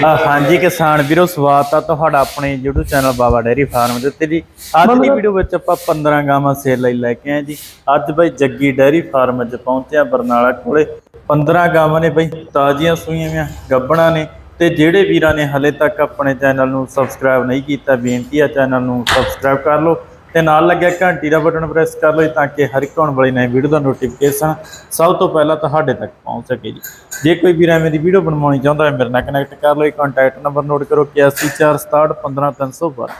ਅ, ਹਾਂਜੀ ਕਿਸਾਨ ਵੀਰੋ ਸਵਾਗਤ ਆ ਤੁਹਾਡਾ ਆਪਣੇ YouTube channel Baba dairy farm ਦੇ ਉੱਤੇ ਜੀ। ਅੱਜ ਦੀ ਵੀਡੀਓ ਵਿੱਚ ਆਪਾਂ 15 ਗਾਵਾਂ ਸੇਲ ਲਈ ਲੈ ਕੇ ਆਏ ਜੀ। ਅੱਜ ਬਈ ਜੱਗੀ ਡੇਰੀ ਫਾਰਮ 'ਚ ਪਹੁੰਚਿਆ ਬਰਨਾਲਾ ਕੋਲੇ। 15 ਗਾਵਾਂ ਨੇ ਬਈ ਤਾਜ਼ੀਆਂ ਸੂਈਆਂ ਵੀਆਂ ਗੱਬਣਾ ਨੇ। ਤੇ ਜਿਹੜੇ ਵੀਰਾਂ ਨੇ ਹਲੇ ਤੱਕ ਆਪਣੇ ਚੈਨਲ ਨੂੰ ਸਬਸਕ੍ਰਾਈਬ ਨਹੀਂ ਕੀਤਾ ਬੇਨਤੀ ਆ ਚੈਨਲ ਨੂੰ ਸਬਸਕ੍ਰਾਈਬ ਕਰ ਲਓ। ਤੇ ਨਾਲ ਲੱਗਿਆ ਘੰਟੀ ਦਾ ਬਟਨ ਪ੍ਰੈਸ ਕਰ ਲਓ ਤਾਂ ਕਿ ਹਰ ਇੱਕ ਆਉਣ ਵਾਲੀ ਨਵੀਂ ਵੀਡੀਓ ਦਾ ਨੋਟੀਫਿਕੇਸ਼ਨ ਸਭ ਤੋਂ ਪਹਿਲਾਂ ਤੁਹਾਡੇ ਤੱਕ ਪਹੁੰਚ ਸਕੇ ਜੀ। ਜੇ ਕੋਈ ਵੀਰ ਐਵੇਂ ਦੀ ਵੀਡੀਓ ਬਣਵਾਉਣੀ ਚਾਹੁੰਦਾ ਹੈ, ਮੇਰੇ ਨਾਲ ਕਨੈਕਟ ਕਰ ਲਓ ਇਹ ਕੰਟੈਕਟ ਨੰਬਰ ਨੋਟ ਕਰੋ 8146615312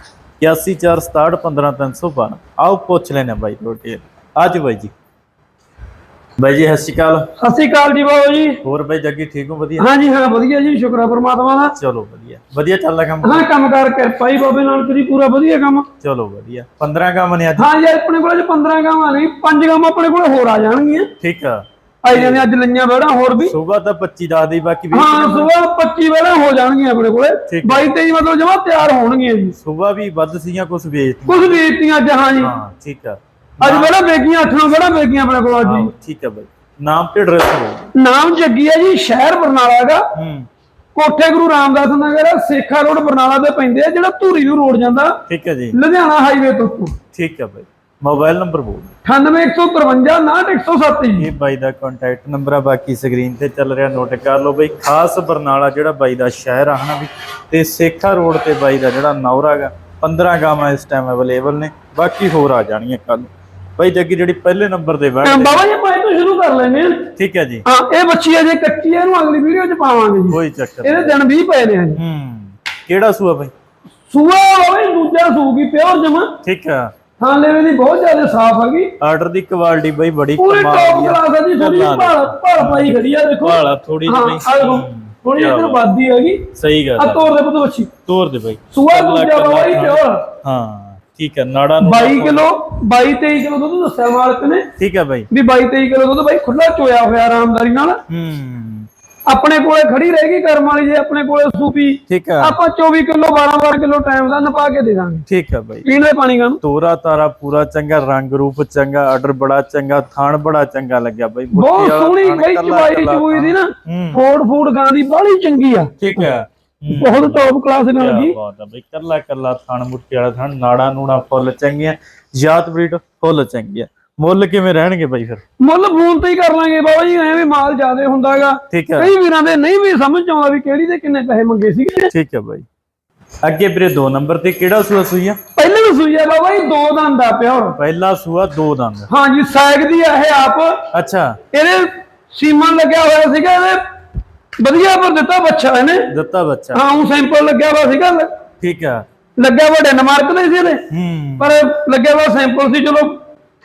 8146615312 ਆਓ ਪੁੱਛ ਲੈਣੇ ਬਾਈ ਤੁਹਾਡੇ। ਅੱਜ ਬਾਈ ਜੀ। ਬਾਈ ਜੀ ਸਤਿ ਸ਼੍ਰੀ ਅਕਾਲ। ਸਤਿ ਸ਼੍ਰੀ ਅਕਾਲ ਜੀ ਬਾਬੂ ਜੀ। ਹੋਰ ਬਾਈ ਜੱਗੀ ਠੀਕ ਹੋ? ਵਧੀਆ? ਹਾਂਜੀ ਹਾਂ ਵਧੀਆ ਜੀ ਸ਼ੁਕਰ ਹੈ ਪਰਮਾਤਮਾ ਦਾ। ਚਲੋ ਵਧੀਆ। ਵਧੀਆ ਚੱਲਦਾ ਕੰਮ? ਹਾਂ ਕੰਮ ਕਰ ਕਿਰਪਾ ਹੀ ਬਾਬੇ ਨਾਨਕ ਦੀ ਪੂਰਾ ਵਧੀਆ ਕੰਮ। ਚਲੋ ਵਧੀਆ। 15 ਕੰਮ ਨੇ ਅੱਜ? ਹਾਂ ਜੀ ਆਪਣੇ ਕੋਲ ਜੇ 15 ਗਾਵਾਂ ਨਹੀਂ ਪੰਜ ਗਾਵਾਂ ਆਪਣੇ ਕੋਲ ਹੋਰ ਆ ਜਾਣਗੀਆਂ। ਠੀਕ ਆ। ਆਈ ਜਾਂਦੇ ਅੱਜ ਲਈਆਂ ਬੜਾ ਹੋਰ ਵੀ। ਸਵੇਰ ਤਾਂ 25 ਦੱਸ ਦੀ ਬਾਕੀ ਵੀ ਹਾਂ ਸਵੇਰ 25 ਵੇਲੇ ਹੋ ਜਾਣਗੀਆਂ ਆਪਣੇ ਕੋਲੇ। ਠੀਕ 22 23 ਮਤਲਬ ਜਮਾ ਤਿਆਰ ਹੋਣਗੀਆਂ ਜੀ। ਸਵੇਰ ਵੀ ਵੱਧ ਸੀਆਂ ਕੁਝ ਵੇਚ ਕੁਝ ਵੇਚਤੀਆਂ ਅੱਜ ਹਾਂ ਜੀ। ਹਾਂ ਠੀਕ ਆ। ਅੱਜ ਬੜਾ ਵੇਗੀਆਂ ਅੱਠਾਂ ਬੜਾ ਵੇਗੀਆਂ ਆਪਣੇ ਕੋਲ ਅੱਜ। ਹਾਂ, ਜੀ ਠੀਕ ਆ ਬਾਈ। ਨਾਮ ਤੇ ਐਡਰੈਸ ਨਾਮ ਜੱਗੀ ਹੈ ਜੀ ਸ਼ਹਿਰ ਬਰਨਾਲਾ ਦਾ ਹੂੰ। ਕੋਠੇ ਗੁਰੂ ਰਾਮਦਾਸ ਨਗਰ ਸੇਖਾ ਰੋਡ ਬਰਨਾਲਾ ਤੇ ਪੈਂਦੇ ਆ ਜਿਹੜਾ ਧੂਰੀ ਨੂੰ ਰੋਡ ਜਾਂਦਾ। ਠੀਕ ਹੈ ਜੀ। ਲੁਧਿਆਣਾ ਹਾਈਵੇ ਤੋਂ ਉੱਤੋਂ। ਠੀਕ ਹੈ ਬਾਈ। ਮੋਬਾਈਲ ਨੰਬਰ ਬੋਲ 9815 98107 ਜੀ ਇਹ ਬਾਈ ਦਾ ਕੰਟੈਕਟ ਨੰਬਰ ਆ ਬਾਕੀ ਸਕਰੀਨ ਤੇ ਚੱਲ ਰਿਹਾ ਨੋਟ ਕਰ ਲਓ ਬਾਈ। ਖਾਸ ਬਰਨਾਲਾ ਜਿਹੜਾ ਬਾਈ ਦਾ ਸ਼ਹਿਰ ਆ ਹਨਾ ਵੀ? ਤੇ ਸੇਖਾ ਰੋਡ ਤੇ ਬਾਈ ਦਾ ਜਿਹੜਾ ਨੌਰਾ ਹੈਗਾ 15 ਗਾਵਾਂ ਇਸ ਟਾਈਮ ਅਵੇਲੇਬਲ ਨੇ। ਬਾਕੀ ਹੋਰ ਆ ਜਾਣਗੀਆਂ ਕੱਲ ਬਾਈ ਜੱਗੀ ਜਿਹੜੀ ਪਹਿਲੇ ਨੰਬਰ ਤੇ ਬੈਠ ਬਾਬਾ ਜੀ ਆਪਾਂ ਇਹ ਤੋਂ ਸ਼ੁਰੂ ਕਰ ਲੈਨੇ ਆ ਠੀਕ ਹੈ ਜੀ। ਹਾਂ ਇਹ ਬੱਚੀ ਅਜੇ ਕੱਚੀ ਹੈ ਇਹਨੂੰ ਅਗਲੀ ਵੀਡੀਓ 'ਚ ਪਾਵਾਂਗੇ ਜੀ। ਕੋਈ ਚੱਕਰ। ਇਹਦੇ ਦਿਨ 20 ਪਏ ਨੇ ਜੀ ਹੂੰ ਕਿਹੜਾ ਸੂਆ ਬਾਈ ਸੂਆ ਹੋਵੇ ਦੂਜਾ ਸੂਗੀ ਪਿਓਰ ਜਮਾ। ਠੀਕ ਆ। ਲੈਵੇ ਦੀ ਬਹੁਤ ਜ਼ਿਆਦਾ ਸਾਫ਼ ਹੈਗੀ ਆਰਡਰ ਦੀ ਕੁਆਲਿਟੀ ਬਾਈ ਬੜੀ ਪੂਰੀ ਟੌਪ ਕਲਾਸ ਹੈ ਜੀ ਥੋੜੀ। ਭਾਲ ਭਾਲ ਪਾਈ ਖੜੀ ਆ ਦੇਖੋ। ਭਾਲਾ ਥੋੜੀ ਹਾਂ ਜਿਹੀ ਥੋੜੀ ਇਧਰ ਬਾਤ। ਵਾਦੀ ਹੈਗੀ। ਸਹੀ ਗੱਲ ਆ। ਤੋਰ ਦੇ ਪੁੱਤ ਬੱਚੀ। ਤੋਰ ਦੇ ਬਾਈ। ਸੂਆ ਦੂਜਾ ਥਾਂ। ਪਿਓਰ ਹਾਂ। ਠੀਕ ਹੈ ਨਾੜਾ ਨੂੰ 22 ਕਿਲੋ 22 23 ਕਿਲੋ ਦੁੱਧ ਦੱਸਿਆ ਮਾਲਕ ਨੇ। ਠੀਕ ਹੈ ਬਾਈ। ਵੀ 22 23 ਕਿਲੋ ਦੁੱਧ ਬਾਈ ਖੁੱਲਾ ਚੋਇਆ ਹੋਇਆ ਆਰਾਮਦਾਰੀ ਨਾਲ। ਹੂੰ। ਆਪਣੇ ਕੋਲੇ ਖੜੀ ਰਹੇਗੀ ਕਰਮ ਵਾਲੀ ਜੇ ਆਪਣੇ ਕੋਲੇ ਸੂਪੀ। ਠੀਕ ਹੈ। ਆਪਾਂ 24 ਕਿਲੋ 12 12 ਕਿਲੋ ਟਾਈਮ ਦਾ ਨਪਾ ਕੇ ਦੇ ਦਾਂਗੇ। ਠੀਕ ਹੈ ਬਾਈ। ਪੀਣ ਦੇ ਪਾਣੀ ਕਾਨੂੰ ਤੋਰਾ ਤਾਰਾ ਪੂਰਾ ਚੰਗਾ ਰੰਗ ਰੂਪ ਚੰਗਾ ਆਰਡਰ ਬੜਾ ਚੰਗਾ ਥਾਣ ਬੜਾ ਚੰਗਾ ਲੱਗਿਆ ਬਾਈ। ਬਹੁਤ ਸੋਹਣੀ ਬਈ ਚਵਾਈ ਚੂਈ ਦੀ ਨਾ। ਫੋੜ ਫੂੜ ਗਾਂ ਦੀ ਬਾਹਲੀ ਚੰਗੀ ਆ। ਠੀਕ ਹੂੰ, ਬਹੁਤ ਟੌਪ ਕਲਾਸ ਨਾਲ ਲੱਗੀ ਬਾਤ ਹੈ ਬਈ ਕੱਲਾ ਕੱਲਾ ਥਾਣ ਮੁੱਠੀ ਵਾਲਾ ਥਾਣ ਨਾੜਾ ਨੂੜਾ ਫੁੱਲ ਚੰਗੀਆਂ ਜਾਤ ਬਰੀਡ ਫੁੱਲ ਚੰਗੀ ਆ ਮੁੱਲ ਕਿਵੇਂ ਰਹਿਣਗੇ ਬਾਈ ਫਿਰ? ਮੁੱਲ ਫੋਨ ਤੇ ਹੀ ਕਰ ਲਾਂਗੇ ਬਾਬਾ ਜੀ ਐਵੇਂ ਮਾਲ ਜ਼ਿਆਦੇ ਹੁੰਦਾਗਾ। ਕਈ ਵੀਰਾਂ ਦੇ ਨਹੀਂ ਵੀ ਸਮਝ ਆਉਂਦਾ ਵੀ ਕਿਹੜੀ ਦੇ ਕਿੰਨੇ ਪੈਸੇ ਮੰਗੇ ਸੀਗੇ। ਠੀਕ ਹੈ ਬਾਈ। ਅੱਗੇ ਵੀਰੇ 2 ਨੰਬਰ ਤੇ ਕਿਹੜਾ ਸੂਆ ਸੂਈਆ ਪਹਿਲੇ ਵੀ ਸੂਈ ਆ ਬਾਬਾ ਜੀ ਦੋ ਦੰਦ ਆ ਪਿਆ ਹੁਣ ਪਹਿਲਾ ਸੂਆ ਦੋ ਦੰਦ। ਹਾਂਜੀ ਸਾਈਕ ਦੀ ਆ ਇਹ ਆਪ। ਅੱਛਾ। ਇਹਦੇ ਸੀਮਨ ਲੱਗਿਆ ਹੋਇਆ ਸੀਗਾ ਇਹਦੇ ਵਧੀਆ ਪਰ ਦਿੱਤਾ ਬੱਚਾ ਇਹਨੇ। ਦਿੱਤਾ ਬੱਚਾ। ਹਾਂ ਉਹ ਸੈਂਪਲ ਲੱਗਿਆ ਹੋਇਆ ਸੀਗਾ ਠੀਕ ਹੈ ਲੱਗਿਆ ਵਾ ਡੈਨਮਾਰਕ ਦਾ ਸੀ ਇਹਦੇ। ਹੂੰ। ਪਰ ਲੱਗਿਆ ਵਾ ਸੈਂਪਲ ਸੀ ਚਲੋ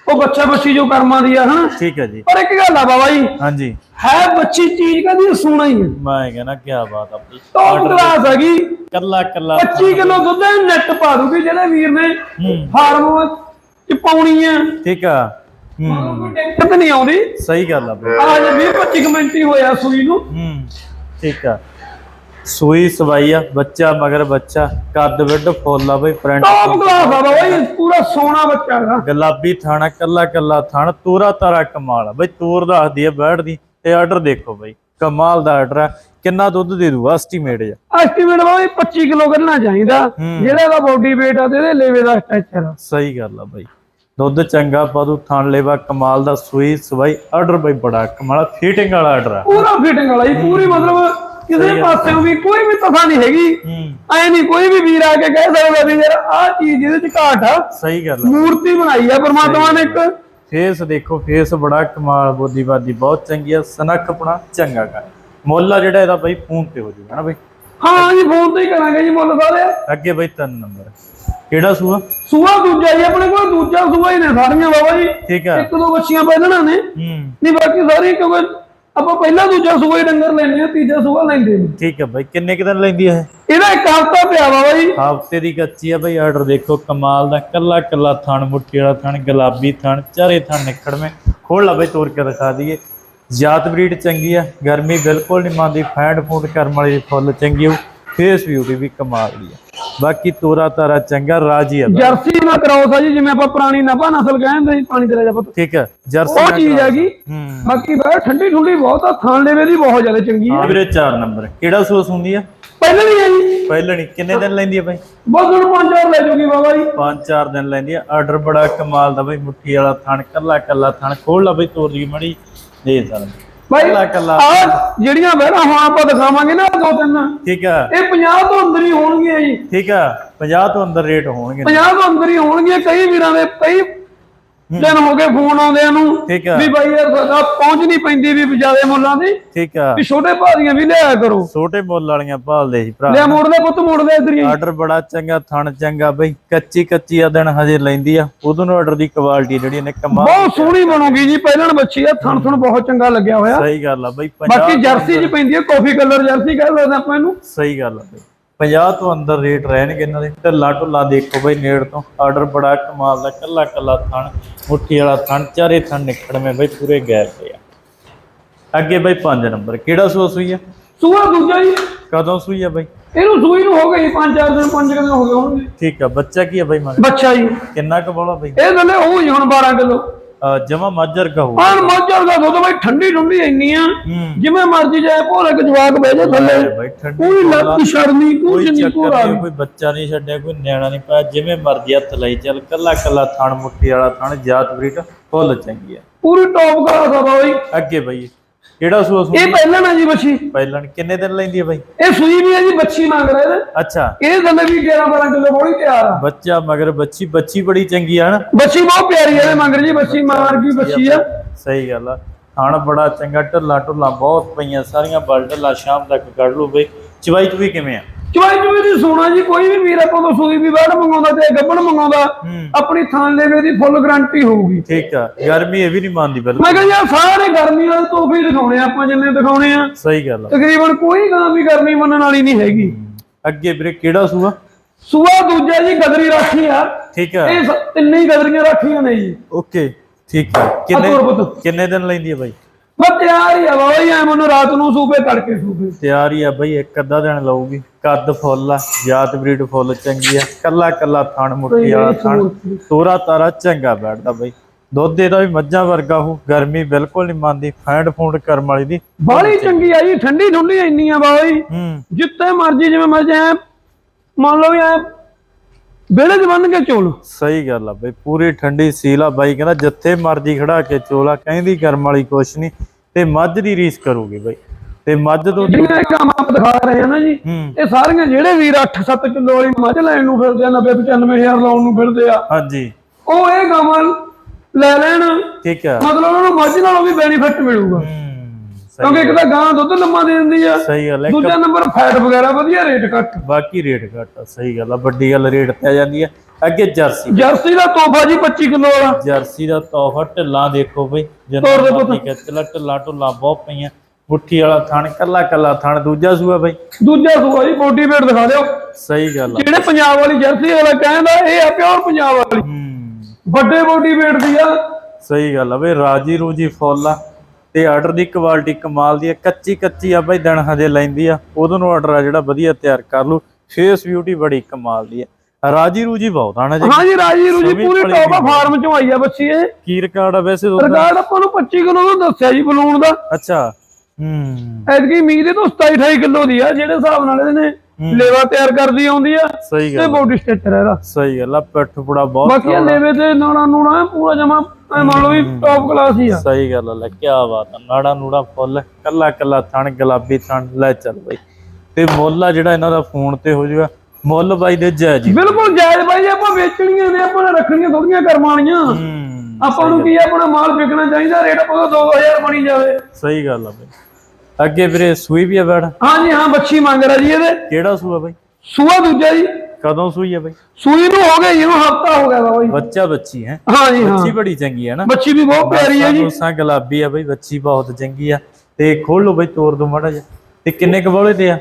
ਉਹ ਬੱਚਾ ਬੱਚੀ ਜੋ ਕਰਮਾਂ ਦੀ ਆ ਹਨਾ। ਠੀਕ ਹੈ ਜੀ। ਪਰ ਇੱਕ ਗੱਲ ਆ ਬਾਬਾ ਜੀ ਹਾਂਜੀ। ਹੈ ਬੱਚੀ ਚੀਜ਼ ਕਦੀ ਸੋਣਾ ਹੀ ਹੈ ਮੈਂ ਕਹਿੰਦਾ ਕੀ ਬਾਤ ਆ। ਟੌਪ ਕਲਾਸ ਹੈਗੀ ਕੱਲਾ ਕੱਲਾ 25 ਕਿਲੋ ਦੁੱਧ ਇਹ ਨੈਟ ਪਾ ਦੂਗੀ ਜਿਹੜੇ ਵੀਰ ਨੇ ਹੂੰ। ਫਾਰਮ ਚ ਪਾਉਣੀ ਆ। ਠੀਕ ਆ। ਹੂੰ। ਨਹੀਂ ਆਉਂਦੀ। ਸਹੀ ਗੱਲ ਆ ਬਈ ਆ ਜੇ 20 25 ਮਿੰਟ ਹੀ ਹੋਇਆ ਸੂਈ ਨੂੰ। ਹੂੰ। ਠੀਕ ਆ। ਸੂਈ ਸਵਾਈ ਆ ਬੱਚਾ ਮਗਰ ਬੱਚਾ ਕੱਦ ਵਿੱਡ ਫੁੱਲ ਆ ਬਈ ਪ੍ਰਿੰਟ ਟੌਪ ਕਲਾਸ ਆ ਬਾਬਾ ਜੀ ਪੂਰਾ ਸੋਨਾ ਬੱਚਾ ਹੈਗਾ। ਗੁਲਾਬੀ ਥਾਣਾ ਕੱਲਾ ਕੱਲਾ ਥਣ ਤੂਰਾ ਤਾਰਾ ਕਮਾਲ ਆ। ਬਈ ਤੂਰ ਦੱਸਦੀ ਆ ਬੈਠ ਦੀ ਤੇ ਆਰਡਰ ਦੇਖੋ ਬਈ ਕਮਾਲ ਦਾ ਆਰਡਰ ਆ। ਕਿੰਨਾ ਦੁੱਧ ਦੇ ਦੂ ਐਸਟੀਮੇਟ ਆ ਐਸਟੀਮੇਟ ਜੀ 25 ਕਿਲੋ ਕਰਨਾ ਚਾਹੀਦਾ। ਜਿਹੜਾ ਦਾ ਬੋਡੀ weight ਆ ਤੇ ਇਹਦੇ ਲੇਵੇ ਦਾ ਸਟ੍ਰਕਚਰ ਸਹੀ ਗੱਲ ਆ ਬਈ। ਦੁੱਧ ਚੰਗਾ ਪਾਦੂ ਥਣ ਲੈਵਾ ਕਮਾਲ ਦਾ ਸੂਈ ਸਵਾਈ ਆਰਡਰ ਬਈ ਬੜਾ ਕਮਾਲ ਫਿਟਿੰਗ ਵਾਲਾ ਆਰਡਰ ਆ। ਪੂਰਾ ਫਿਟਿੰਗ ਵਾਲਾ ਜੀ ਪੂਰੀ ਮਤਲਬ ਕਿਸੇ ਪਾਸਿਓਂ ਵੀ ਕੋਈ ਵੀ ਤਫਾ ਨਹੀਂ ਹੈਗੀ। ਹੂੰ। ਐ ਨਹੀਂ ਕੋਈ ਵੀ ਵੀਰ ਆ ਕੇ ਕਹਿ ਸਕਦਾ ਵੀ ਯਾਰ ਆਹ ਚੀਜ਼ ਇਹਦੇ ਚ ਘਾਟ ਆ। ਸਹੀ ਗੱਲ ਆ। ਮੂਰਤੀ ਬਣਾਈ ਆ ਪਰਮਾਤਮਾ ਨੇ ਇੱਕ। ਫੇਸ ਦੇਖੋ ਫੇਸ ਬੜਾ ਕਮਾਲ ਬੋਦੀਵਾਦੀ ਬਹੁਤ ਚੰਗੀ ਆ ਸਨਖਪਣਾ ਚੰਗਾ ਕਰ ਮੁੱਲ ਆ ਜਿਹੜਾ ਇਹਦਾ ਬਈ ਫੋਨ ਤੇ ਹੋ ਜੂਗਾ ਨਾ ਬਈ। ਹਾਂ ਜੀ ਫੋਨ ਤੇ ਹੀ ਕਰਾਂਗੇ ਜੀ ਮੁੱਲ ਸਾਰੇ। ਅੱਗੇ ਬਈ ਤਿੰਨ ਨੰਬਰ। ਕਿਹੜਾ ਸੂਆ? ਸੂਆ ਦੂਜਾ ਜੀ ਆਪਣੇ ਕੋਲ ਦੂਜਾ ਸੂਆ ਹੀ ਨੇ ਸਾਰੀਆਂ ਬਾਬਾ ਜੀ। ਠੀਕ ਆ। ਇੱਕ ਦੋ ਬੱਚੀਆਂ ਪਹਿਲਣਾ ਨੇ। ਹੂੰ। ਨਹੀਂ ਬਾਕੀ ਸਾਰੀ ਕਿਉਂਕਿ ਆਪਾਂ ਪਹਿਲਾ ਦੂਜਾ ਸੂਆ ਹੀ ਡੰਗਰ ਲੈਣੇ ਆ ਤੀਜਾ ਸੂਆ ਲੈਂਦੇ ਨੇ ਠੀਕ ਆ ਬਈ ਕਿੰਨੇ ਕੁ ਦਿਨ ਲੈਂਦੀ ਆ ਇਹ? ਇਹਦਾ ਇੱਕ ਹਫਤਾ ਪਿਆ ਬਾਬਾ ਜੀ। ਹਫ਼ਤੇ ਦੀ ਕੱਚੀ ਆ ਬਈ ਆਰਡਰ ਦੇਖੋ ਕਮਾਲ ਦਾ ਕੱਲਾ ਕੱਲਾ ਥਣ ਮੁੱਠੀ ਵਾਲਾ ਥਣ ਗੁਲਾਬੀ ਥਣ ਚਾਰੇ ਥਣ ਨਿਕੜਵੇਂ ਖੋਲ ਲਾ ਬਈ ਤੋੜ ਕੇ ਦਿਖਾ ਦਈਏ। ਜਾਤ ਬਰੀਡ ਚੰਗੀ ਆ ਗਰਮੀ ਬਿਲਕੁਲ ਨਹੀਂ ਮੰਨਦੀ ਫੈਂਡ ਫੂਡ ਕਰਮ ਵਾਲੀ ਫੁੱਲ ਚੰਗੀ ਹੋ ਫੇਸ ਵੀ ਉਹਦੀ ਵੀ ਕਮਾਲ ਦੀ ਆ। ਬਾਕੀ ਤੋਰਾ ਤਾਰਾ ਚੰਗਾ ਰਾਜੀ ਆ ਜਰਸੀ ਨਾ ਕਰਾਓ ਸਾ ਜੀ ਜਿਵੇਂ ਆਪਾਂ ਪੁਰਾਣੀ ਨਭਾ ਨਸਲ ਕਹਿੰਦੇ ਸੀ ਪਾਣੀ ਤੇ ਲੈ ਜਾ ਪੁੱਤ ਠੀਕ ਆ ਜਰਸੀ ਉਹ ਚੀਜ਼ ਹੈਗੀ। ਬਾਕੀ ਬੜਾ ਠੰਡੀ ਠੁੰਡੀ ਬਹੁਤ ਆ ਖਾਣ ਲੈਵੇ ਦੀ ਬਹੁਤ ਜ਼ਿਆਦਾ ਚੰਗੀ ਆ। ਆ ਵੀਰੇ 4 ਨੰਬਰ। ਕਿਹੜਾ ਸੂਸ ਹੁੰਦੀ ਆ? ਪਹਿਲਾਂ ਨਹੀਂ ਹੈ ਜੀ। ਪਹਿਲਣੀ। ਕਿੰਨੇ ਦਿਨ ਲੈਂਦੀ ਆ ਬਾਈ? ਬਸ ਹੁਣ 5000 ਲੈ ਜੂਗੀ ਬਾਬਾ ਜੀ। ਪੰਜ ਚਾਰ ਦਿਨ ਲੈਂਦੀ ਆ। ਆਰਡਰ ਬੜਾ ਕਮਾਲ ਦਾ ਬਾਈ ਮੁੱਠੀ ਵਾਲਾ ਥਣ ਕੱਲਾ ਕੱਲਾ ਥਣ। ਖੋਲ ਲਾ ਬਾਈ ਤੋਰ ਦੀ ਮੜੀ। ਦੇ ਸਾਲ ਕੱਲਾ ਕੱਲਾ ਆ ਜਿਹੜੀਆਂ ਵਹਿਣਾ ਹੁਣ ਆਪਾਂ ਦਿਖਾਵਾਂਗੇ ਨਾ ਦੋ ਤਿੰਨ। ਠੀਕ ਆ। ਇਹ 50 ਤੋਂ ਅੰਦਰ ਹੀ ਹੋਣਗੀਆਂ ਜੀ। ਠੀਕ ਆ 50 ਤੋਂ ਅੰਦਰ ਰੇਟ ਹੋਣਗੇ 50 ਤੋਂ ਅੰਦਰ ਹੀ ਹੋਣਗੀਆਂ ਕਈ ਵੀਰਾਂ ਦੇ ਕਈ ਦਿਨ ਹੋ ਗਏ ਫੋਨ ਆਉਂਦਿਆਂ ਨੂੰ ਆ। ਵੀ ਬਾਈ ਯਾਰ ਸਾਡਾ ਪਹੁੰਚ ਨਹੀਂ ਪੈਂਦੀ ਵੀ ਜਿਆਦੇ ਮੁੱਲਾਂ ਦੀ। ਠੀਕ ਆ। ਵੀ ਛੋਟੇ ਭਾਦੀਆਂ ਵੀ ਲਿਆਇਆ ਕਰੋ। ਛੋਟੇ ਮੁੱਲ ਵਾਲੀਆਂ ਭਾਲਦੇ ਸੀ ਲੈ ਭਰਾ ਮੋੜਦੇ ਪੁੱਤ ਮੋੜਦੇ ਇਧਰ ਹੀ। ਆਰਡਰ ਬੜਾ ਚੰਗਾ ਥਣ ਚੰਗਾ ਬਈ ਕੱਚੀ ਕੱਚੀ ਆ ਦਿਨ ਹਜੇ ਲੈਂਦੀ ਆ। ਉਦੋਂ ਨੂੰ ਆਰਡਰ ਦੀ ਕੁਆਲਿਟੀ ਜਿਹੜੀ ਨੇ ਕਮਾਲ ਬਹੁਤ ਸੋਹਣੀ ਬਣੂਗੀ ਜੀ ਪਹਿਲਾਂ ਬੱਚੀ ਆ ਥਣ ਥਣ ਬਹੁਤ ਚੰਗਾ ਲੱਗਿਆ ਹੋਇਆ। ਸਹੀ ਗੱਲ ਆ ਬਈ 50 ਬਾਕੀ ਜਰਸੀ ਚ ਪੈਂਦੀ ਹੈ ਕਾਫੀ ਕਲਰ ਜਰਸੀ ਕਹਿ ਸਕਦੇ ਆਪਾਂ ਇਹਨੂੰ। ਸਹੀ ਗੱਲ ਆ ਬਈ। 50 ਤੋਂ ਅੰਦਰ ਰੇਟ ਰਹਿਣਗੇ ਇਹਨਾਂ ਦੇ। ਢੱਲਾ ਢੁੱਲਾ ਦੇਖੋ ਬਈ ਨੇੜ ਤੋਂ। ਆਰਡਰ ਬੜਾ ਕਮਾਲ ਦਾ ਕੱਲਾ ਕੱਲਾ ਥਣ ਮੁੱਠੀ ਵਾਲਾ ਥਣ ਚਾਰੇ ਥਣ ਨਿਕੜਵੇਂ ਬਈ ਪੂਰੇ ਗੈਰ ਤੇ ਆ। ਅੱਗੇ ਬਈ 5 ਨੰਬਰ ਕਿਹੜਾ ਸੂਆ ਸੂਈ ਆ? ਸੂਆ ਦੂਜਾ ਜੀ ਕਦੋਂ ਸੂਈ ਆ ਬਈ? ਇਹਨੂੰ ਸੂਈ ਨੂੰ ਹੋ ਗਈ ਪੰਜ ਚਾਰ ਦਿਨ ਪੰਜ ਕੁ ਦਿਨ ਹੋ ਗਏ ਹੋਣਗੇ। ਠੀਕ ਆ ਬੱਚਾ ਕੀ ਆ ਬਈ ਮਗਰ ਬੱਚਾ ਜੀ ਕਿੰਨਾ ਕੁ ਬੋਲਾ ਬਈ? ਇਹ ਦਲੇ ਉਹ ਹੀ ਹੁਣ 12 ਕਿਲੋ। ਜਮਾ ਮਾਜਰ ਕਹੂ। ਆਣ ਮੋਜਰ ਦਾ ਦੁੱਧ ਬਈ ਠੰਡੀ ਠੰਡੀ ਇੰਨੀ ਆ ਹੂੰ। ਜਿਵੇਂ ਮਰਜ਼ੀ ਜਾਏ ਭੋਲੇ ਕੇ ਜਵਾਕ ਬਹਿ ਜਾ ਥੱਲੇ। ਕੋਈ ਲੱਤ ਚੱਕਰ ਕੋਰਾ ਨਹੀਂ ਕੋਈ ਬੱਚਾ ਨਹੀਂ ਛੱਡਿਆ ਕੋਈ ਨਿਆਣਾ ਨਹੀਂ ਪਾਇਆ ਜਿਵੇਂ ਮਰਜ਼ੀ ਹੱਥ ਲਈ ਚੱਲ। ਕੱਲਾ ਕੱਲਾ ਥਣ ਮੁੱਠੀ ਵਾਲਾ ਥਣ ਜਾਤ ਬਰੀਟ ਫੁੱਲ ਚੰਗੀ ਆ। ਪੂਰੀ ਟੌਪ ਕਰਾ ਦਾ ਬਈ। ਅੱਗੇ ਬਈ। ਕਿਹੜਾ ਸੂਆ ਸੂ ਇਹ ਪਹਿਲਾਂ ਨਾ ਜੀ ਬੱਚੀ ਪਹਿਲਾਂ ਕਿੰਨੇ ਦਿਨ ਲੈਂਦੀ ਹੈ ਬਈ? ਇਹ ਸੂਈ ਵੀ ਹੈ ਜੀ ਬੱਚੀ ਮੰਗ ਰਹੇ ਨੇ ਅੱਛਾ। ਇਹ ਦਲੇ ਵੀ 11 12 ਕਿਲੋ ਬੋਲੀ ਤਿਆਰ ਆ। ਬੱਚਾ ਮਗਰ ਬੱਚੀ ਬੱਚੀ ਬੜੀ ਚੰਗੀ ਆ ਨਾ ਬੱਚੀ ਬਹੁਤ ਪਿਆਰੀ ਹੈ ਮੰਗਰ ਜੀ ਬੱਚੀ ਮਾਰ ਕੀ ਬੱਚੀ ਆ। ਸਹੀ ਗੱਲ ਆ। ਥਣ ਬੜਾ ਚੰਗਾ ਢੱਲਾ ਢੁੱਲਾ ਬਹੁਤ ਪਈਆਂ ਸਾਰੀਆਂ ਬਲ ਢੱਲਾ ਸ਼ਾਮ ਤੱਕ ਕੱਢ ਲੂ ਬਈ। ਚਵਾਈ ਚੁਈ ਕਿਵੇਂ ਆ? ਚਵਾਈ ਚਵਾਈ ਦੀ ਸੋਨਾ ਜੀ ਕੋਈ ਵੀ ਵੀਰ ਆਪਾਂ ਤੋਂ ਸੂਈ ਵੀ ਬਾੜ ਮੰਗਾਉਂਦਾ ਤੇ ਗੱਬਣ ਮੰਗਾਉਂਦਾ ਆਪਣੀ ਥਾਂ ਲੈਵੇ ਦੀ ਫੁੱਲ ਗਾਰੰਟੀ ਹੋਊਗੀ। ਠੀਕ ਆ ਗਰਮੀ ਇਹ ਵੀ ਨਹੀਂ ਮੰਨਦੀ ਬਿਲਕੁਲ। ਮੈਂ ਕਹਿੰਦਾ ਯਾਰ ਸਾਰੇ ਗਰਮੀ ਵਾਲੇ ਤੋਹਫੇ ਦਿਖਾਉਣੇ ਆ ਆਪਾਂ ਜਿੰਨੇ ਦਿਖਾਉਣੇ ਆ। ਸਹੀ ਗੱਲ ਆ। ਤਕਰੀਬਨ ਕੋਈ ਗਾਂ ਵੀ ਗਰਮੀ ਮੰਨਣ ਵਾਲੀ ਨਹੀਂ ਹੈਗੀ। ਅੱਗੇ ਵੀਰੇ ਕਿਹੜਾ ਸੂਆ? ਸੂਆ ਦੂਜਾ ਜੀ ਗਦਰੀ ਰਾਖੀ ਆ। ਠੀਕ ਆ। ਇਹ ਤਿੰਨੇ ਹੀ ਗਦਰੀਆਂ ਰਾਖੀਆਂ ਨੇ ਜੀ। ਓਕੇ ਠੀਕ ਆ। ਕਿੰਨੇ ਆ। ਕਿੰਨੇ ਦਿਨ ਲੈਂਦੀ ਹੈ ਬਾਈ? ਤਿਆਰ ਹੀ ਆ ਬਾਈ ਐ ਮੈਨੂੰ ਰਾਤ ਨੂੰ ਸੂਬੇ ਤੜਕੇ ਸੂਬੇ। ਤਿਆਰ ਹੀ ਆ ਬਈ ਇੱਕ ਅੱਧਾ ਦਿਨ ਲਊਗੀ। ਕੱਦ ਫੁੱਲ ਆ ਜਾਤ ਬਰੀਡ ਫੁੱਲ ਚੰਗੀ ਆ। ਕੱਲਾ ਕੱਲਾ ਥਣ ਮੁੱਠੀ ਵਾਲਾ ਥਣ। ਤੋਰਾ ਤਾਰਾ ਚੰਗਾ ਬੈਠਦਾ ਬਈ। ਦੁੱਧ ਇਹਦਾ ਵੀ ਮੱਝਾਂ ਵਰਗਾ ਹੋ ਗਰਮੀ ਬਿਲਕੁਲ ਨਹੀਂ ਮੰਨਦੀ ਫੈਂਡ ਫੂੰਡ ਕਰਮ ਵਾਲੀ ਦੀ। ਬਾਹਲੀ ਚੰਗੀ ਆ ਜੀ ਠੰਡੀ ਠੰਡੀ ਇੰਨੀ ਆ ਬਾਈ ਜਿੱਤੇ ਮਰਜ਼ੀ ਜਿਵੇਂ ਮਰਜ਼ੀ ਐ ਮੰਨ ਲਓ ਵੀ ਐ ਬੇੜੇ ਚ ਬੰਨ ਕੇ ਚੋਲ। ਸਹੀ ਗੱਲ ਆ ਬਈ ਪੂਰੀ ਠੰਡੀ ਸੀਲ ਆ। ਬਾਈ ਕਹਿੰਦਾ ਜਿੱਥੇ ਮਰਜ਼ੀ ਖੜਾ ਕੇ ਚੋਲਾ ਕਹਿੰਦੀ ਕਰਮ ਵਾਲੀ ਕੁਛ ਨਹੀਂ। ਤੇ ਮੱਝ ਦੀ ਰੀਸ ਕਰੂਗੀ ਬਈ। ਤੇ ਮੱਝ ਤੋਂ ਜਿਹੜੀਆਂ ਕੰਮ ਆਪ ਦਿਖਾ ਰਹੇ ਆ ਨਾ ਜੀ ਇਹ ਸਾਰੀਆਂ ਜਿਹੜੇ ਵੀਰ 8-7 ਕਿਲੋ ਵਾਲੀ ਮੱਝ ਲੈਣ ਨੂੰ ਫਿਰਦੇ ਆ 90-95000 ਲਾਉਣ ਨੂੰ ਫਿਰਦੇ ਆ। ਹਾਂਜੀ। ਉਹ ਇਹ ਗਾਵਾਂ ਲੈ ਲੈਣ ਠੀਕ ਆ। ਮਤਲਬ ਉਹਨਾਂ ਨੂੰ ਮੱਝ ਨਾਲੋਂ ਵੀ ਬੈਨੀਫਿਟ ਮਿਲੂਗਾ। ਕਿਉਂਕਿ ਇੱਕ ਤਾਂ ਗਾਂ ਦੁੱਧ ਲੰਮਾ ਦੇ ਦਿੰਦੀ ਆ ਸਹੀ ਗੱਲ ਹੈ। ਦੂਜਾ ਨੰਬਰ ਫੈਟ ਵਗੈਰਾ ਵਧੀਆ ਰੇਟ ਘੱਟ। ਬਾਕੀ ਰੇਟ ਘੱਟ ਆ ਸਹੀ ਗੱਲ ਆ ਵੱਡੀ ਗੱਲ ਰੇਟ ਆ ਜਾਂਦੀ ਆ। ਅੱਗੇ ਜਰਸੀ ਜਰਸੀ ਦਾ ਤੋਹਫਾ ਜੀ 25 ਕਿਲੋ ਵਾਲਾ। ਜਰਸੀ ਦਾ ਤੋਹਫਾ ਢਿੱਲਾਂ ਦੇਖੋ ਬਈ ਤੋਰ ਦੇ ਪੁੱਤ। ਠੀਕ ਹੈ ਚਲਾ ਢਿੱਲਾ ਢੁੱਲਾ ਬਹੁਤ ਪਈਆਂ। ਮੁੱਠੀ ਵਾਲਾ ਥਣ ਕੱਲਾ ਕੱਲਾ ਥਣ ਦੂਜਾ ਸੂਆ ਬਈ। ਦੂਜਾ ਸੂਆ ਜੀ ਬੋਡੀ ਵੇਟ ਦਿਖਾ ਦਿਓ। ਸਹੀ ਗੱਲ ਆ। ਜਿਹੜੇ ਪੰਜਾਬ ਵਾਲੀ ਜਰਸੀ ਵਾਲਾ ਕਹਿੰਦਾ ਇਹ ਆ ਪਿਓਰ ਪੰਜਾਬ ਵਾਲੀ। ਹੂੰ। ਵੱਡੇ ਬੋਡੀ ਵੇਟ ਦੀ ਆ। ਸਹੀ ਗੱਲ ਆ ਬਈ ਰਾਜੀ ਰੂਜੀ ਫੁੱਲ ਆ। ਤੇ ਆਰਡਰ ਦੀ ਕੁਆਲਿਟੀ ਕਮਾਲ ਦੀ ਆ। ਕੱਚੀ ਕੱਚੀ ਆ ਬਈ ਦਿਨ ਹਜੇ ਲੈਂਦੀ ਆ। ਉਦੋਂ ਨੂੰ ਆਰਡਰ ਆ ਜਿਹੜਾ ਵਧੀਆ ਤਿਆਰ ਕਰ ਲੂ ਫੇਸ ਬਿਊਟੀ ਬੜੀ ਕਮਾਲ ਦੀ ਆ। ਰਾਜੀ ਰੂਜੀ ਬਹੁਤ ਆ ਨਾ ਜੀ। ਹਾਂ ਜੀ ਰਾਜੀ ਰੂਜੀ ਪੂਰੀ ਟੌਪ ਆ। ਫਾਰਮ ਚੋਂ ਆਈ ਆ ਬੱਚੀ ਇਹ। ਕੀ ਰਿਕਾਰਡ ਆ ਵੈਸੇ ਉਹਦਾ ਰਿਕਾਰਡ ਆਪਾਂ ਨੂੰ 25 ਕਿਲੋ ਦਾ ਦੱਸਿਆ ਜੀ ਬਲੂਨ ਦਾ। ਅੱਛਾ। ਹੂੰ। ਐਤਕੀ ਮੀਂਹ ਦੇ ਤੋਂ 27 28 ਕਿਲੋ ਦੀ ਆ ਜਿਹੜੇ ਹਿਸਾਬ ਨਾਲ ਇਹਨੇ ਲੇਵਾ ਤਿਆਰ ਕਰਦੀ ਆਉਂਦੀ ਆ ਸਹੀ ਤੇ ਗੱਲ ਆ, ਬੋਡੀ ਸਟ੍ਰਕਚਰ ਇਹਦਾ। ਸਹੀ ਗੱਲ ਆ ਪਿੱਠ ਪੁੜਾ ਬਹੁਤ ਬਾਕੀ ਲੇਵੇ ਤੇ ਨਾਣਾ ਨੂਣਾ ਪੂਰਾ ਜਮਾ ਐ ਮੰਨ ਲਓ ਵੀ ਟੌਪ ਕਲਾਸ ਹੀ ਆ। ਸਹੀ ਗੱਲ ਆ ਲੈ ਕੀ ਬਾਤ ਆ ਨਾੜਾ ਨੂੜਾ ਫੁੱਲ ਕੱਲਾ ਕੱਲਾ ਥਣ ਗੁਲਾਬੀ ਥਣ ਲੈ ਚੱਲ ਬਈ। ਤੇ ਮੁੱਲ ਆ ਜਿਹੜਾ ਇਹਨਾਂ ਦਾ ਫੋਨ ਤੇ ਹੋ ਜਾਊਗਾ ਮੁੱਲ ਬਾਈ ਦੇ ਜਾਇਜ਼ ਜੀ ਬਿਲਕੁਲ ਜਾਇਜ਼ ਬਾਈ ਆਪਾਂ ਵੇਚਣੀਆਂ ਨੇ ਆਪਾਂ ਨੇ ਰੱਖਣੀਆਂ ਥੋੜੀਆਂ ਕਰਮਾਣੀਆਂ ਹੂੰ ਆਪਾਂ ਨੂੰ ਕੀ ਆਪਣਾ ਮਾਲ ਵਿਕਣਾ ਚਾਹੀਦਾ ਰੇਟ ਆਪਾਂ ਦਾ 2000 ਬਣੀ ਜਾਵੇ। ਸਹੀ ਗੱਲ ਆ ਬਈ। ਅੱਗੇ ਵੀਰੇ ਸੂਈ ਵੀ ਆ ਬੈੜ ਹਾਂਜੀ ਹਾਂ ਬੱਚੀ ਮੰਗ ਰਿਹਾ ਜੀ ਇਹਦੇ। ਕਿਹੜਾ ਸੂਆ ਬਈ? ਸੂਆ ਦੂਜਾ ਜੀ। ਕਦੋਂ ਸੂਈ ਆ ਬਈ? ਸੂਈ ਨੂੰ ਹੋ ਗਿਆ ਜੀ ਇਹਨੂੰ ਹਫਤਾ ਹੋ ਗਿਆ ਬਾਈ। ਬੱਚਾ ਬੱਚੀ ਹੈ? ਹਾਂਜੀ ਹਾਂ। ਬੱਚੀ ਬੜੀ ਚੰਗੀ ਹੈ ਨਾ। ਬੱਚੀ ਵੀ ਬਹੁਤ ਪਿਆਰੀ ਹੈ ਜੀ। ਉਸਾਂ ਗੁਲਾਬੀ ਆ ਬਈ ਬੱਚੀ ਬਹੁਤ ਚੰਗੀ ਆ। ਤੇ ਖੋਲ ਲਓ ਬਈ ਤੋਰ ਦੋ ਮਾੜਾ ਜਿਹਾ। ਤੇ ਕਿੰਨੇ ਕ ਬੋਲੇ ਤੇ ਆ?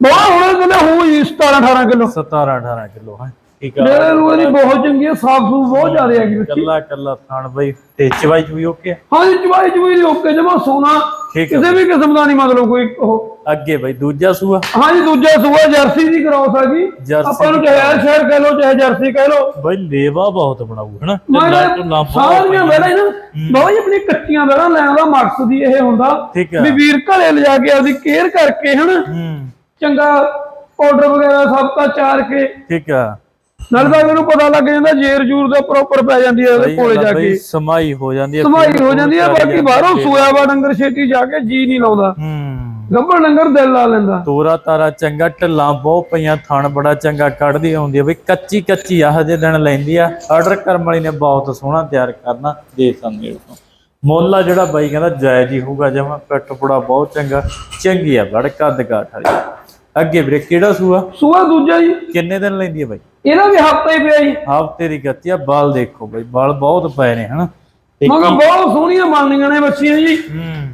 ਬਹੁਤ ਹੁਣ ਕਹਿੰਦੇ ਹੋ ਜੀ 17 18 ਕਿਲੋ। 17 18 ਕਿਲੋ ਹੈ। ਠੀਕ ਆ। ਮੇਰੇ ਨੂੰ ਇਹਦੀ ਬਹੁਤ ਚੰਗੀ ਹੈ ਸਾਫ਼ ਸੂਫ ਬਹੁਤ ਜ਼ਿਆਦਾ ਹੈਗੀ ਬੱਚੀ ਕੱਲਾ ਕੱਲਾ ਥਣ ਬਈ ਤੇ ਚਵਾਈ ਚੂਈ ਓਕੇ? ਆ? ਹਾਂਜੀ ਚਵਾਈ ਚਵਾਈ ਦੀ ਓਕੇ ਜਮਾ ਸੋਨਾ। ਹੈ ਕਿਸੇ ਵੀ ਕਿਸਮ ਦਾ ਨਹੀਂ ਮਤਲਬ ਕੋਈ ਉਹ। ਅੱਗੇ ਬਈ ਦੂਜਾ ਸੂਆ? ਹਾਂਜੀ ਦੂਜਾ ਸੂਆ ਜਰਸੀ ਦੀ ਕਰਾਉਸ ਹੈਗੀ ਜਰਸੀ ਆਪਾਂ ਨੂੰ ਚਾਹੇ ਸ਼ਹਿਰ ਕਹਿ ਲਓ ਚਾਹੇ ਜਰਸੀ ਕਹਿ ਲਓ। ਬਈ ਲੇਵਾ ਬਹੁਤ ਬਣਾਊ ਹਨਾ? ਸਾਰੀਆਂ ਵੇੜਾ ਨਾ ਬਹੁਤ ਆਪਣੀ ਕੱਚੀਆਂ ਵੇੜਾ ਲੈਣ ਦਾ ਮਕਸਦ ਹੀ ਇਹ ਹੁੰਦਾ ਆ। ਵੀ ਵੀਰ ਘਰੇ ਲਿਜਾ ਕੇ ਆਪਦੀ ਕੇਅਰ ਕਰਕੇ ਹਨਾ? ਹੂੰ। ਚੰਗਾ ਆਰਡਰ ਵਗੈਰਾ ਸਭ ਤਾਂ ਚਾਰ ਕੇ। ਠੀਕ ਆ। ਨਾਲ ਤਾਂ ਮੈਨੂੰ ਪਤਾ ਲੱਗ ਜਾਂਦਾ ਜੇਰ ਜੂਰ ਦਾ ਪ੍ਰੋਪਰ ਪੈ ਜਾਂਦੀ ਹੈ ਉਹਦੇ ਕੋਲੇ ਜਾ ਕੇ। ਸਮਾਈ ਹੋ ਜਾਂਦੀ ਹੈ ਸਮਾਈ ਹੋ ਜਾਂਦੀ ਹੈ ਬਾਕੀ ਬਾਹਰੋਂ ਸੋਇਆ ਵਾ ਡੰਗਰ ਛੇਤੀ ਜਾ ਕੇ ਜੀ ਨਹੀਂ ਲਾਉਂਦਾ। ਹੂੰ। ਗੱਭਣ ਡੰਗਰ ਦਿਲ ਲਾ ਲੈਂਦਾ। ਤੋਰਾ ਤਾਰਾ ਚੰਗਾ ਢਿੱਲਾਂ ਬਹੁਤ ਪਈਆਂ ਥਣ ਬੜਾ ਚੰਗਾ ਕੱਢਦੀ ਆਉਂਦੀ ਆ। ਬਈ ਕੱਚੀ ਕੱਚੀ ਆ ਹਜੇ ਦਿਨ ਲੈਂਦੀ ਆ। ਆਰਡਰ ਕਰਨ ਵਾਲੀ ਨੇ ਬਹੁਤ ਸੋਹਣਾ ਤਿਆਰ ਕਰਨਾ ਦੇ ਸੰਦੇ ਤੋਂ ਮੁੱਲ ਆ ਜਿਹੜਾ ਬਾਈ ਕਹਿੰਦਾ ਜਾਇਜ਼ ਹੀ ਹੋਊਗਾ ਜਮਾ ਪਿੱਠ ਪੁੜਾ ਬਹੁਤ ਚੰਗਾ। ਚੰਗੀ ਆ ਬੜ ਕੱਦ ਕਾਠ ਵਾਲੀ। ਅੱਗੇ ਵੀਰੇ ਕਿਹੜਾ ਸੂਆ? ਸੂਆ ਦੂਜਾ ਜੀ। ਕਿੰਨੇ ਦਿਨ ਲੈਂਦੀ ਆ ਬਾਈ? ਇਹਦਾ ਵੀ ਹਫਤਾ ਹੀ ਪਿਆ ਜੀ। ਹਫ਼ਤੇ ਦੀ ਗੱਤੀ ਆ ਬਾਲ ਦੇਖੋ ਬਾਈ ਬਾਲ ਬਹੁਤ ਪਏ ਨੇ ਹਨਾ? ਮਗਰ ਬਹੁਤ ਸੋਹਣੀਆਂ ਬਣਨੀਆਂ ਨੇ ਬੱਚੀਆਂ ਜੀ। ਹੂੰ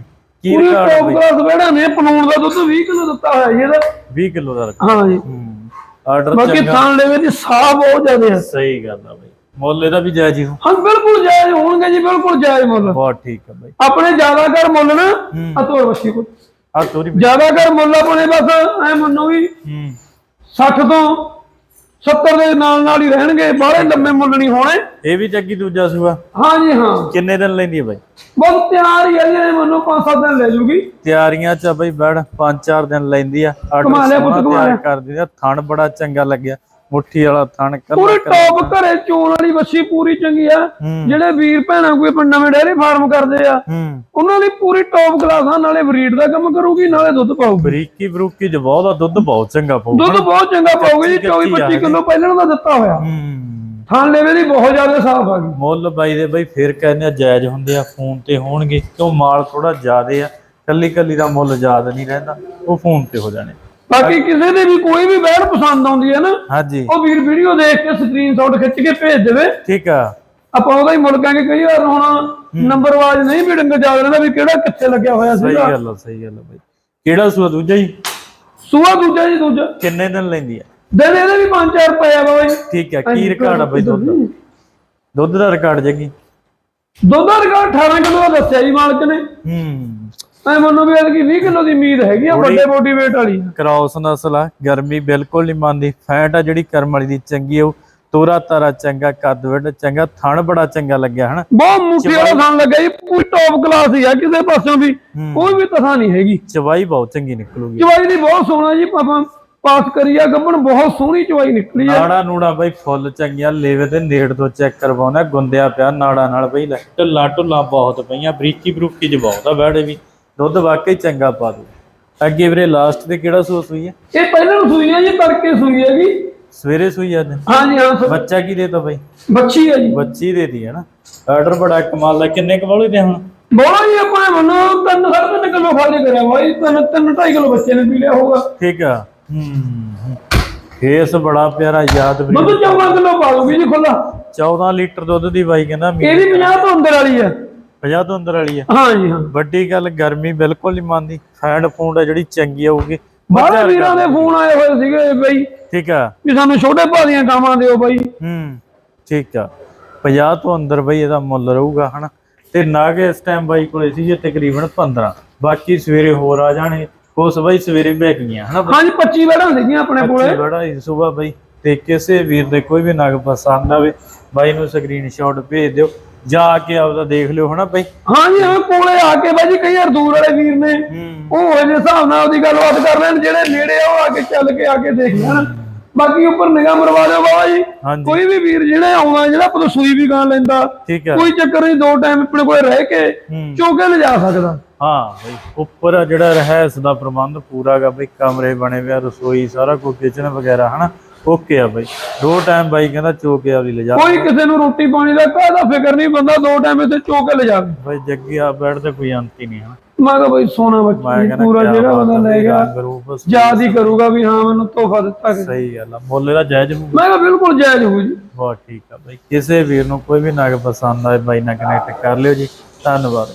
ਕੀ ਪੂਰੀ ਰਿਕਾਰਡ ਟੌਪ ਬਾਈ? ਕਲਾਸ ਵੇੜਾ ਨੇ ਪਨੂਣ ਦਾ ਦੁੱਧ 20 ਕਿਲੋ ਦਿੱਤਾ ਹੋਇਆ ਜੀ ਇਹਦਾ। 20 ਕਿਲੋ ਦਾ ਰੱਖ ਹਾਂ ਜੀ। ਹੂੰ ਆਰਡਰ ਬਾਕੀ ਚੰਗਾ। ਥਾਣ ਲੈਵੇ ਦੀ ਸਾਹ ਬਹੁਤ ਜ਼ਿਆਦਾ ਹੈ ਸਹੀ ਗੱਲ ਆ ਬਾਈ। ਮੁੱਲ ਇਹਦਾ ਵੀ ਜਾਇਜ਼ ਹੀ ਹੋ ਹਾਂ ਬਿਲਕੁਲ ਜਾਇਜ਼ ਹੋਣਗੇ ਜੀ ਬਿਲਕੁਲ ਜਾਇਜ਼ ਮੁੱਲ। ਬਹੁਤ ਠੀਕ ਆ ਬਾਈ। ਆਪਣੇ ਜ਼ਿਆਦਾ ਕਰ ਮੁੱਲ ਨਾ ਹੂੰ। ਅਤੋਰ ਬੱਚੀ ਕੋਲ। ਆ ਤੋਰੀ ਜ਼ਿਆਦਾ ਕਰ ਮੁੱਲ ਆਪਣੇ ਬਸ ਐ ਮੰਨੋ ਵੀ ਹੂੰ। 60 ਤੋਂ 70 ਦੇ ਨਾਲ ਨਾਲ ਹੀ ਰਹਿਣਗੇ ਬਾਹਲੇ ਲੰਮੇ ਮੁੱਲ ਨਹੀਂ ਹੋਣੇ। ਇਹ ਵੀ ਚੱਕੀ ਦੂਜਾ ਸੂਆ। ਹਾਂ ਜੀ ਹਾਂ। ਕਿੰਨੇ ਦਿਨ ਲੈਂਦੀ ਹੈ ਬਾਈ? ਬਸ ਤਿਆਰ ਹੀ ਹੈ ਜੀ ਮੰਨੋ 5-7 ਦਿਨ ਲੈ ਜੂਗੀ। ਤਿਆਰੀਆਂ ਚ ਬਾਈ ਬੜ 5-4 ਦਿਨ ਲੈਂਦੀ ਆ। ਸੋਹਣਾ ਕਮਾ ਤਿਆਰ ਆ। ਥਣ ਬੜਾ ਚੰਗਾ ਲੱਗਿਆ। ਮੁੱਠੀ ਵਾਲਾ ਥਣ ਪੂਰੀ ਕੱਲਾ। ਟੌਪ ਘਰੇ ਚੋਣ ਵਾਲੀ ਬੱਚੀ ਪੂਰੀ ਚੰਗੀ ਆ। ਜਿਹੜੇ ਵੀਰ ਭੈਣਾਂ ਕੋਈ ਆਪਣਾ ਨਵੇਂ ਡੇਅਰੀ ਫਾਰਮ ਕਰਦੇ ਆ ਉਹਨਾਂ ਲਈ ਪੂਰੀ ਟੌਪ ਕਲਾਸਾਂ ਨਾਲੇ ਬਰੀਡ ਦਾ ਕੰਮ ਕਰੂਗੀ ਨਾਲੇ ਦੁੱਧ ਪਾਊਗੀ। ਬਰੀਕੀ ਬਰੂਕੀ ਚ ਬਹੁਤ ਆ ਦੁੱਧ ਬਹੁਤ ਚੰਗਾ ਪਊ ਦੁੱਧ ਬਹੁਤ ਚੰਗਾ ਪਾਊਗੀ ਜੀ ਕੱਚੀ 24 ਆ 25 ਕਿਲੋ ਪਹਿਲਾਂ ਦਾ ਦਿੱਤਾ ਹੋਇਆ। ਥਾਣ ਲੈਵੇ ਦੀ ਬਹੁਤ ਜ਼ਿਆਦਾ ਸਾਫ਼ ਆ ਗਈ। ਮੁੱਲ ਬਾਈ ਦੇ ਬਾਈ ਫੇਰ ਕਹਿੰਦੇ ਆ ਜਾਇਜ਼ ਹੁੰਦੇ ਆ ਫੋਨ ਤੇ ਹੋਣਗੇ ਕਿਉਂ ਮਾਲ ਥੋੜਾ ਜ਼ਿਆਦੇ ਆ ਕੱਲੀ ਕੱਲੀ ਦਾ ਮੁੱਲ ਜ਼ਿਆਦਾ ਨਹੀਂ ਰਹਿੰਦਾ ਉਹ ਫੋਨ ਤੇ ਹੋ ਜਾਣੇ। ਬਾਕੀ ਕਿਸੇ ਦੇ ਵੀ ਕੋਈ ਵੀ ਬੈਡ ਪਸੰਦ ਆਉਂਦੀ ਹੈ ਨਾ ਹਾਂਜੀ। ਉਹ ਵੀਰ ਵੀਡੀਓ ਦੇਖ ਕੇ ਸਕਰੀਨਸ਼ਾਟ ਖਿੱਚ ਕੇ ਭੇਜ ਦੇਵੇ। ਠੀਕ ਆ। ਆਪਾਂ ਉਹਦਾ ਹੀ ਮੁੱਲ ਕਹਾਂਗੇ ਕਈ ਵਾਰ ਹੁਣ ਨੰਬਰ ਵਾਜ ਨਹੀਂ ਵੀ ਡੰਗ ਜਾ ਰਹਿੰਦਾ ਵੀ ਕਿਹੜਾ ਕਿੱਥੇ ਲੱਗਿਆ ਹੋਇਆ ਸਹੀ ਸੀਗਾ। ਗੱਲ ਆ ਸਹੀ ਗੱਲ ਆ ਬਾਈ। ਕਿਹੜਾ ਸੂਆ ਦੂਜਾ ਜੀ? ਸੂਆ ਦੂਜਾ ਜੀ ਦੂਜਾ। ਕਿੰਨੇ ਦਿਨ ਲੈਂਦੀ ਆ? ਦਿਨ ਇਹਦੇ ਵੀ 5-4 ਪਏ ਆ ਜੀ। ਠੀਕ ਆ ਕੀ ਰਿਕਾਰਡ ਆ ਬਾਈ ਦੁੱਧ ਦਾ? ਦੁੱਧ ਦਾ ਰਿਕਾਰਡ ਜੱਗੀ? ਦੁੱਧ ਦਾ ਰਿਕਾਰਡ 18 ਕਿਲੋ ਦਾ ਦੱਸਿਆ ਜੀ ਮਾਲਕ ਨੇ। ਹੂੰ। ਐ ਮੰਨੋ ਵੀ ਇਹਦੀ 20 ਕਿਲੋ ਦੀ ਉਮੀਦ ਹੈਗੀ ਆ ਵੱਡੇ ਬੋਡੀ weight ਵਾਲੀ ਕ੍ਰਾਸ ਨਸਲ ਆ ਗਰਮੀ ਬਿਲਕੁਲ ਨਹੀਂ ਮੰਨਦੀ। ਫੈਟ ਆ ਜਿਹੜੀ ਕਰਮ ਵਾਲੀ ਦੀ ਚੰਗੀ ਆ ਉਹ। ਤੋਰਾ ਤਾਰਾ ਚੰਗਾ ਕੱਦ ਵੱਡ ਚੰਗਾ ਥਣ ਬੜਾ ਚੰਗਾ ਲੱਗਿਆ ਹਨਾ? ਬਹੁਤ ਮੁੱਠੀ ਵਾਲਾ ਖਾਣ ਲੱਗਾ ਜੀ ਪੂਰੀ ਟੌਪ ਕਲਾਸ ਹੀ ਆ ਕਿਸੇ ਪਾਸਿਓਂ ਵੀ ਕੋਈ ਵੀ ਤਥਾ ਨਹੀਂ ਹੈਗੀ। ਚਵਾਈ ਬਹੁਤ ਚੰਗੀ ਨਿਕਲੂਗੀ। ਚਵਾਈ ਦੀ ਬਹੁਤ ਸੋਹਣਾ ਜੀ ਪਾਪਾ ਪਾਸ ਕਰੀ ਆ ਗੱਬਣ ਬਹੁਤ ਸੋਹਣੀ ਚਵਾਈ ਨਿਕਲੀ ਆ। ਨਾੜਾ ਨੂੜਾ ਬਈ ਫੁੱਲ ਚੰਗੀਆਂ ਲੇਵੇ ਤੇ ਨੇੜ ਤੋਂ ਚੈੱਕ ਕਰਵਾਉਣਾ ਗੁੰਦਿਆ ਪਿਆ ਨਾੜਾ ਨਾਲ ਬਈ ਢੱਲਾ ਢੁੱਲਾ ਬਹੁਤ ਪਈਆਂ ਬਰੀਕੀ ਬਰੂਕੀ ਚ ਬਹੁਤ ਆ ਬੈੜੇ ਵੀ। ਦੁੱਧ ਵਾਕਈ ਚੰਗਾ ਪਾ ਦੂ ਅੱਗੇ ਵੀਰੇ ਲਾਸਟ ਤੇ ਕਿਹੜਾ ਸੂਸ ਹੋਈ ਹੈ? ਇਹ ਪਹਿਲਾਂ ਨੂੰ ਸੂਈ ਆ ਜੀ ਤੜਕੇ ਸੂਈ ਹੈਗੀ ਸਵੇਰੇ ਸੂਈ ਅੱਜ? ਹਾਂਜੀ ਹਾਂ ਬੱਚਾ ਕੀ ਦੇ ਤਾ ਬਈ? ਬੱਚੀ ਹੈ ਜੀ। ਬੱਚੀ ਦੇ ਦੀ ਹੈ ਨਾ। ਆਰਡਰ ਬੜਾ ਕਮਾਲ ਦਾ। ਕਿੰਨੇ ਕਵਾਲੇ ਦੇ ਹੁਣ? ਬੋਲਾ ਜੀ ਆਪਾਂ ਨੇ ਮੰਨੋ ਤਿੰਨ ਸਾਢੇ ਤਿੰਨ ਕਿਲੋ ਖਾਲੀ ਕਰਿਆ ਬਾਈ। ਤਿੰਨ ਤਿੰਨ ਢਾਈ ਕਿਲੋ ਬੱਚੇ ਨੇ ਪੀ ਲਿਆ ਹੋਊਗਾ। ਠੀਕ ਆ। ਹੂੰ ਫੇਸ ਬੜਾ ਪਿਆਰਾ ਯਾਦ ਵੀ ਦੁੱਧ 14 ਕਿਲੋ ਪਾ ਦੂਗੀ ਜੀ ਖੁੱਲਾ 14 ਲੀਟਰ ਦੁੱਧ ਦੀ ਬਾਈ ਕਹਿੰਦਾ ਮੀ ਇਹ ਵੀ 50 ਤੋਂ ਅੰਦਰ ਵਾਲੀ ਹੈ। 50 ਤੋਂ ਅੰਦਰ ਵਾਲੀ ਆ। ਹਾਂ ਜੀ ਹਾਂ। ਵੱਡੀ ਗੱਲ ਗਰਮੀ ਬਿਲਕੁਲ ਨਹੀਂ ਮੰਨਦੀ। ਫੂਡ ਆ ਜਿਹੜੀ ਚੰਗੀ ਆਊਗੀ ਬਾਹਰ ਵੀਰਾਂ ਦੇ ਫੋਨ ਆਏ ਹੋਏ ਸੀਗੇ ਬਈ। ਠੀਕ ਆ। ਵੀ ਸਾਨੂੰ ਛੋਟੇ ਭਾਅ ਦੀਆਂ ਗਾਵਾਂ ਦਿਓ ਬਾਈ। ਹੂੰ ਠੀਕ ਆ। 50 ਤੋਂ ਅੰਦਰ ਬਈ ਇਹਦਾ ਮੁੱਲ ਰਹੂਗਾ ਹਨਾ। ਤੇ ਨਾਗ ਇਸ ਟਾਈਮ ਬਾਈ ਕੋਲੇ ਸੀ ਜੇ ਤਕਰੀਬਨ 15 ਬਾਕੀ ਸਵੇਰੇ ਹੋਰ ਆ ਜਾਣੇ। ਉਸ ਬਾਈ ਸਵੇਰੇ ਵਿਕ ਗਈਆਂ ਹਨਾ। ਹਾਂਜੀ 25 ਬੈੜਾਂ ਸੀਗੀਆਂ ਆਪਣੇ ਕੋਲੇ। ਬੱਚੀ ਬੜਾ ਹੀ ਸੁਬਾ ਬਈ। ਤੇ ਕਿਸੇ ਵੀਰ ਦੇ ਕੋਈ ਵੀ ਨਗ ਪਸੰਦ ਆਵੇ ਬਾਈ ਨੂੰ ਸਕਰੀਨਸ਼ਾਟ ਭੇਜ ਦਿਓ। ਜਾ ਕੇ ਆਪਦਾ ਦੇਖ ਲਿਓ ਹਨਾ ਬਈ। ਹਾਂਜੀ ਹਾਂ ਕੋਲੇ ਆ ਕੇ ਬਾਈ ਜੀ ਕਈ ਵਾਰ ਦੂਰ ਵਾਲੇ ਵੀਰ ਨੇ ਉਹ ਇਹਦੇ ਹਿਸਾਬ ਨਾਲ ਉਹਦੀ ਗੱਲਬਾਤ ਕਰ ਲੈਣ ਜਿਹੜੇ ਨੇੜੇ ਆ ਉਹ ਆ ਕੇ ਚੱਲ ਕੇ ਆ ਕੇ ਦੇਖ ਲੈਣ। ਬਾਕੀ ਉੱਪਰ ਨਿਗਾਹ ਮਰਵਾ ਦਿਓ ਬਾਬਾ ਜੀ। ਕੋਈ ਵੀ ਵੀਰ ਜਿਹੜਾ ਆਉਂਦਾ ਜਿਹੜਾ ਪਤਾ ਸੂਈ ਵੀ ਗਾਂ ਲੈਂਦਾ ਕੋਈ ਚੱਕਰ ਨਹੀਂ ਦੋ ਟਾਈਮ ਆਪਣੇ ਕੋਲੇ ਰਹਿ ਕੇ ਚੋਕੇ ਲਿਜਾ ਸਕਦਾ। ਹਾਂ ਬਈ ਉੱਪਰ ਜਿਹੜਾ ਰਹਿਸ ਦਾ ਪ੍ਰਬੰਧ ਪੂਰਾ ਗਾ ਬਈ ਕਮਰੇ ਬਣੇ ਹੋਏ ਰਸੋਈ ਸਾਰਾ ਕੁਝ ਕਿਚਨ ਵਗੈਰਾ ਹਨਾ। ਓਕੇ ਆ ਬਈ। ਦੋ ਟਾਈਮ ਬਾਈ ਕਹਿੰਦਾ ਚੋਕੇ ਆਪਦੀ ਲਿਜਾ ਕੋਈ ਕਿਸੇ ਨੂੰ ਰੋਟੀ ਪਾਣੀ ਦਾ ਕਾਹਦਾ ਫਿਕਰ ਨਹੀਂ ਬੰਦਾ ਦੋ ਟਾਈਮ ਇੱਥੇ ਚੋਕੇ ਲਿਜਾਵੇ ਬਈ ਜੱਗੀ ਆ ਬੈਠ ਤੇ ਕੋਈ ਅੰਤ ਹੀ ਨਹੀਂ ਹਨਾ ਮੈਂ ਕਿਹਾ ਬਈ ਸੋਨਾ ਬੱਚੀ ਪੂਰਾ ਜਿਹੜਾ ਬੰਦਾ ਲੈ ਗਿਆ। ਯਾਦ ਹੀ ਕਰੂਗਾ ਵੀ ਹਾਂ ਮੈਨੂੰ ਤੋਹਫਾ ਦਿੱਤਾ ਗਿਆ ਸਹੀ ਗੱਲ ਆ ਮੁੱਲ ਦਾ ਜਾਇਜ਼ ਹੋਊ ਮੈਂ ਕਿਹਾ ਬਿਲਕੁਲ ਜਾਇਜ਼ ਹੋ ਜੀ। ਬਹੁਤ ਠੀਕ ਆ ਬਈ। ਕਿਸੇ ਵੀਰ ਨੂੰ ਕੋਈ ਵੀ ਨਗ ਪਸੰਦ ਆਏ ਬਾਈ ਨਾਲ ਕਨੈਕਟ ਕਰ ਲਿਓ ਜੀ। ਧੰਨਵਾਦ।